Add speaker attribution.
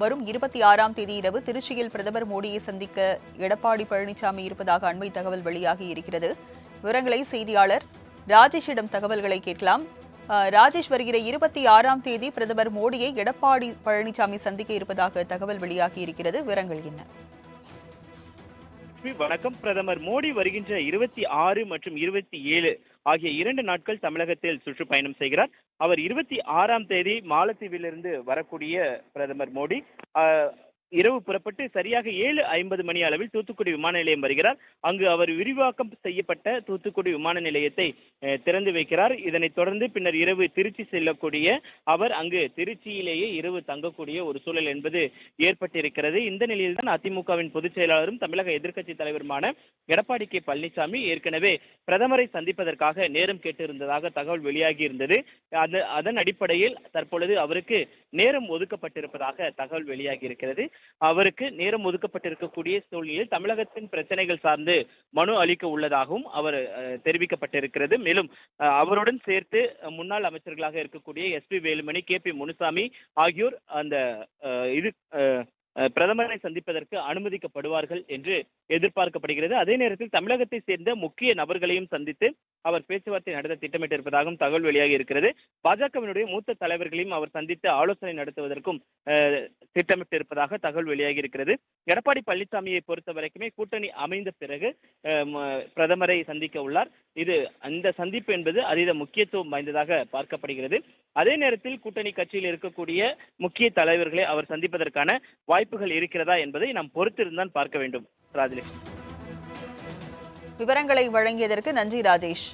Speaker 1: வரும் இருபத்தி ஆறாம் தேதி இரவு திருச்சியில் பிரதமர் மோடியை சந்திக்க எடப்பாடி பழனிசாமி இருப்பதாக அண்மை தகவல் வெளியாகி இருக்கிறது. விவரங்களை செய்தியாளர் ராஜேஷிடம் தகவல்களை கேட்கலாம். ராஜேஷ் வருகிற இருபத்தி ஆறாம் தேதி பிரதமர் மோடியை எடப்பாடி பழனிசாமி சந்திக்க இருப்பதாக தகவல் வெளியாகி இருக்கிறது. விவரங்கள் என்ன?
Speaker 2: லட்சுமி, வணக்கம். பிரதமர் மோடி வருகின்ற இருபத்தி ஆறு மற்றும் இருபத்தி ஏழு ஆகிய இரண்டு நாட்கள் தமிழகத்தில் சுற்றுப்பயணம் செய்கிறார். அவர் இருபத்தி ஆறாம் தேதி மாலத்தீவிலிருந்து வரக்கூடிய பிரதமர் மோடி. இரவு புறப்பட்டு சரியாக ஏழு ஐம்பது மணி அளவில் தூத்துக்குடி விமான நிலையம் வருகிறார். அங்கு அவர் விரிவாக்கம் செய்யப்பட்ட தூத்துக்குடி விமான நிலையத்தை திறந்து வைக்கிறார். இதனைத் தொடர்ந்து பின்னர் இரவு திருச்சி செல்லக்கூடிய அவர் அங்கு திருச்சியிலேயே இரவு தங்கக்கூடிய ஒரு சூழல் என்பது ஏற்பட்டிருக்கிறது. இந்த நிலையில்தான் அதிமுகவின் பொதுச் செயலாளரும் தமிழக எதிர்க்கட்சி தலைவருமான எடப்பாடி கே பழனிசாமி ஏற்கனவே பிரதமரை சந்திப்பதற்காக நேரம் கேட்டிருந்ததாக தகவல் வெளியாகி இருந்தது அதன் அடிப்படையில் தற்பொழுது அவருக்கு நேரம் ஒதுக்கப்பட்டிருப்பதாக தகவல் வெளியாகி இருக்கிறது அவருக்கு நேரம் ஒதுக்கப்பட்டிருக்கக்கூடிய சூழ்நிலையில் தமிழகத்தின் பிரச்சனைகள் சார்ந்து மனு அளிக்க உள்ளதாகவும் அவர் தெரிவிக்கப்பட்டிருக்கிறது. மேலும் அவருடன் சேர்த்து முன்னாள் அமைச்சர்களாக இருக்கக்கூடிய S P Velumani K P Munusamy ஆகியோர் அந்த இது பிரதமரை சந்திப்பதற்கு அனுமதிக்கப்படுவார்கள் என்று எதிர்பார்க்கப்படுகிறது. அதே நேரத்தில் தமிழகத்தை சேர்ந்த முக்கிய நபர்களையும் சந்தித்து அவர் பேச்சுவார்த்தை நடத்த திட்டமிட்டிருப்பதாகவும் தகவல் வெளியாகி இருக்கிறது. பாஜகவினுடைய மூத்த தலைவர்களையும் அவர் சந்தித்து ஆலோசனை நடத்துவதற்கும் திட்டமிட்டிருப்பதாக தகவல் வெளியாகி இருக்கிறது. எடப்பாடி பழனிசாமியை பொறுத்த வரைக்குமே கூட்டணி அமைந்த பிறகு பிரதமரை சந்திக்க உள்ளார். இது அந்த சந்திப்பு என்பது அதீத முக்கியத்துவம் வாய்ந்ததாக பார்க்கப்படுகிறது. அதே நேரத்தில் கூட்டணி கட்சியில் இருக்கக்கூடிய முக்கிய தலைவர்களை அவர் சந்திப்பதற்கான வாய்ப்புகள் இருக்கிறதா என்பதை நாம் பொறுத்திருந்தான் பார்க்க வேண்டும். ராஜலட்சுமி.
Speaker 1: விவரங்களை வழங்கியதற்கு நன்றி ராஜேஷ்.